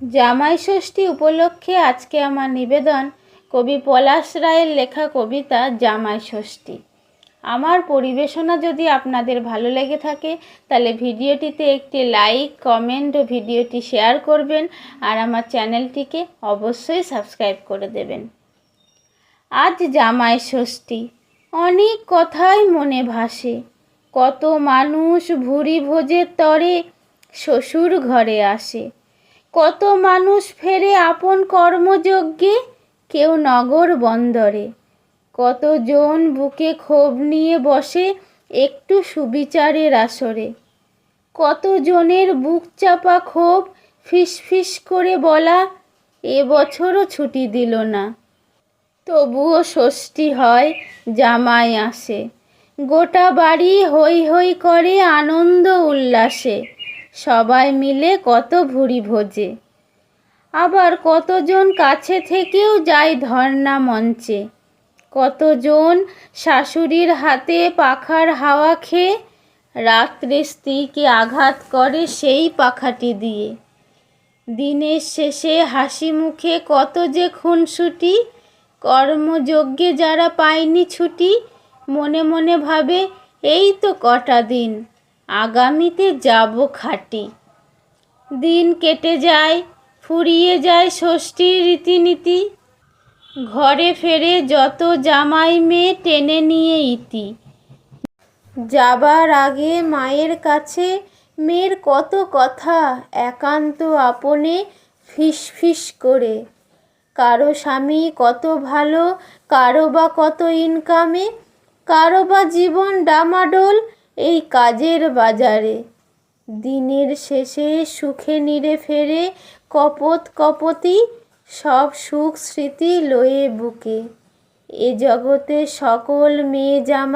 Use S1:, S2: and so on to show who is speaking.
S1: জামাই ষষ্ঠী উপলক্ষে আজকে আমার নিবেদন কবি পলাশ রায়ের লেখা কবিতা জামাই ষষ্ঠী আমার পরিবেশনা যদি আপনাদের ভালো লেগে থাকে, তাহলে ভিডিওটিতে একটি লাইক, কমেন্ট ও ভিডিওটি শেয়ার করবেন আর আমার চ্যানেলটিকে অবশ্যই সাবস্ক্রাইব করে দেবেন। আজ জামাই ষষ্ঠী অনেক কথাই মনে ভাসে। কত মানুষ ভুরি ভোজের তরে শ্বশুর ঘরে আসে। কত মানুষ ফেরে আপন কর্মযজ্ঞে, কেউ নগর বন্দরে। কতজন বুকে ক্ষোভ নিয়ে বসে একটু সুবিচারের আসরে। কতজনের বুক চাপা ক্ষোভ ফিসফিস করে বলা এবছরও ছুটি দিল না। তবুও ষষ্ঠী হয় জামাই আসে। গোটা বাড়ি হই হই করে আনন্দ উল্লাসে। সবাই মিলে কত ভুরি ভোজে। আবার কতজন কাছে থেকেও যায় ধর্না মঞ্চে। কতজন শাশুড়ির হাতে পাখার হাওয়া খেয়ে রাত্রে স্ত্রীকে আঘাত করে সেই পাখাটি দিয়ে। দিনের শেষে হাসি মুখে কত যে খুনসুটি, কর্মযজ্ঞে যারা পায়নি ছুটি, মনে মনে ভাবে, এই তো কটা দিন। আগামীতে যাব খাটি। দিন কেটে যায়, ফুরিয়ে যায় ষষ্ঠীর রীতিনীতি। ঘরে ফেরে যত জামাই মেয়ে টেনে নিয়ে ইতি। যাবার আগে মায়ের কাছে মেয়ের কত কথা, একান্ত আপনে ফিস করে। কারও স্বামী কত ভালো, কারও বা কত ইনকামে কারও বা জীবন ডামাডোল এই কাজের বাজারে। দিনের শেষে সুখে নিরে ফেরে কপত কপতি, সব সুখ স্মৃতি লয়ে বুকে। এ জগতে সকল মেয়ে জামা